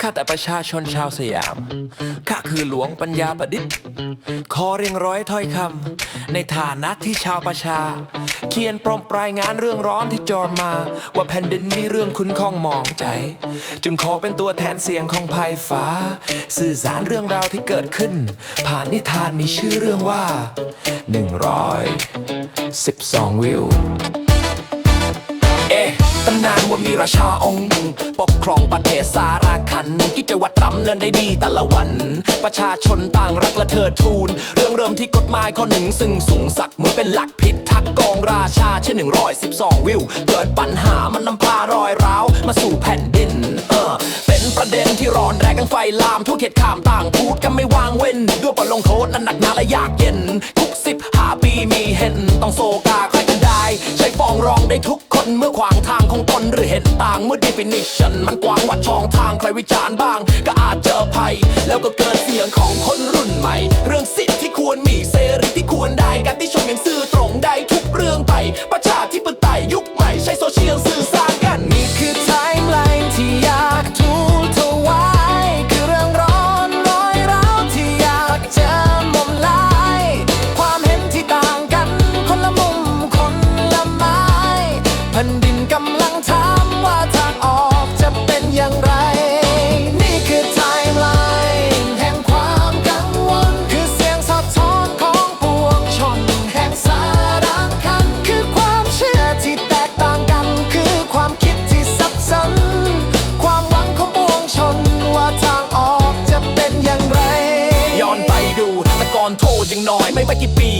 ข้าแต่ประชาชนชาวสยาม ข้าคือหลวงปัญญาประดิษฐ์ ขอเรียงร้อยถ้อยคำ ในฐานะที่ชาวประชา เขียนปรมปลายงานเรื่องร้อนที่จอมา ว่าแผ่นดินมีเรื่องคุณข้องมองใจ จึงขอเป็นตัวแทนเสียงของภายฟ้า สื่อสารเรื่องราวที่เกิดขึ้น ผ่านนิทานมีชื่อเรื่องว่า 112 วิวเอ๊ะตำนานว่ามีราชาองค์ปกครองประเทศสาราคันกิจวัตรดำเนินได้ดีแต่ละวัน ประชาชนต่างรักและเทิดทูน เรื่องเริ่มที่กฎหมายข้อหนึ่งซึ่งสูงสักเหมือนเป็นหลักพิทักษ์กองราชาเช่น112 วิว เกิดปัญหามันนำพารอยร้าวมาสู่แผ่นดินเออเป็นประเด็นที่ร้อนแรงกันไฟลามทั่วเขตข้ามต่างพูดกันไม่วางเว้นด้วยบทลงโทษนั้นหนักหนาและยากเย็น ต่างเมื่อ definition มันกว้างวัดช่องทางใครวิจารณ์บ้าง ก็อาจเจอภัย แล้วก็เกิด ไม่ไม่กี่ปี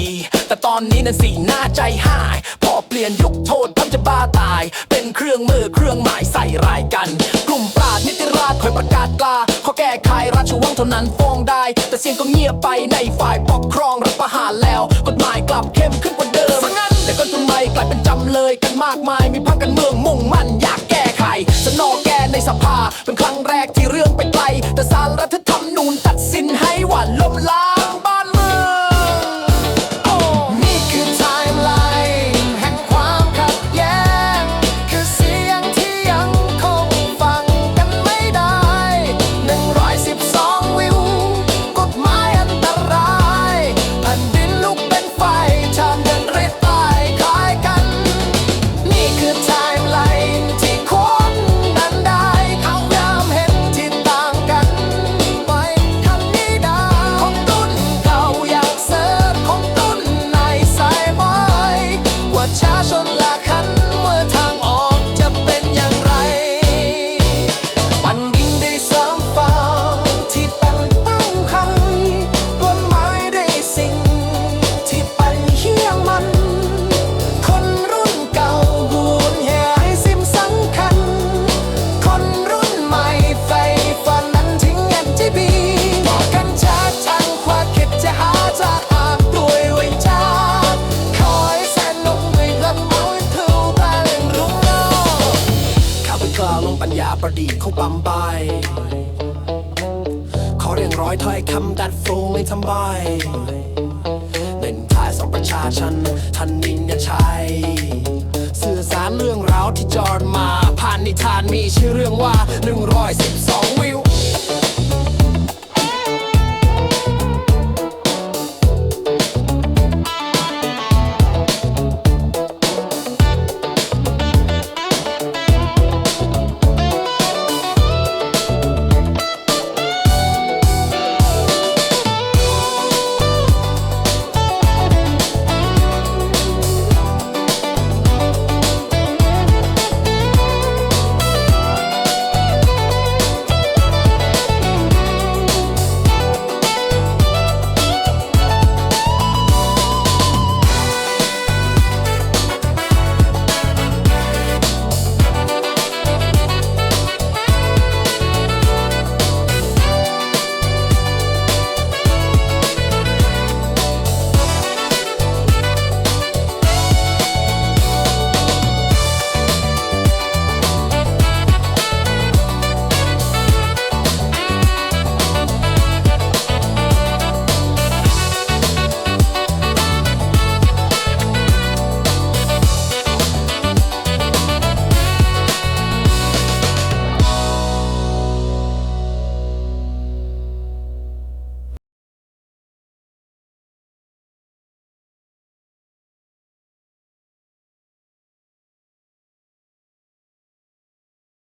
แต่ตอนนี้นั้นสีหน้าใจหาย พอเปลี่ยนยุคโทษทำจะบ้าตาย เป็นเครื่องมือเครื่องหมายใส่รายกัน กลุ่มปราดนิติราชคอยประกาศกล้าขอแก้ไขราชวังเท่านั้นฟ้องได้ แต่เสียงก็เงียบไปในฝ่ายปกครองรัฐประหารแล้ว กฎหมายกลับเข้มขึ้นกว่าเดิมงั้นแต่ก็ทำไมกลายเป็นจำเลยกันมากมายมีพรรคการเมืองมุ่งมั่นอยากแก้ไขสนอแก้ในสภาเป็นครั้งแรกที่เรื่องไปไกลแต่สารรัฐธรรมนูญตัดสินให้ว่าล้มล้าง ฝันนั้นทิ้งเงินที่บีบอกกันชัดทางความคิดจะหาจากหากด้วยวิจารณ์คอยแสนนุ่มด้วยลำมือทูแปลงรุ่งโรจน์ข้าเป็นกล่าวลงปัญญาประดิษฐ์ของปั๊มไปขอเรียงร้อยถ้อยคำดัดฟูงในทำใบเล่นทายสองประชาชนท่านนินยชัย นนิทานมีชื่อเรื่องว่า 112วิว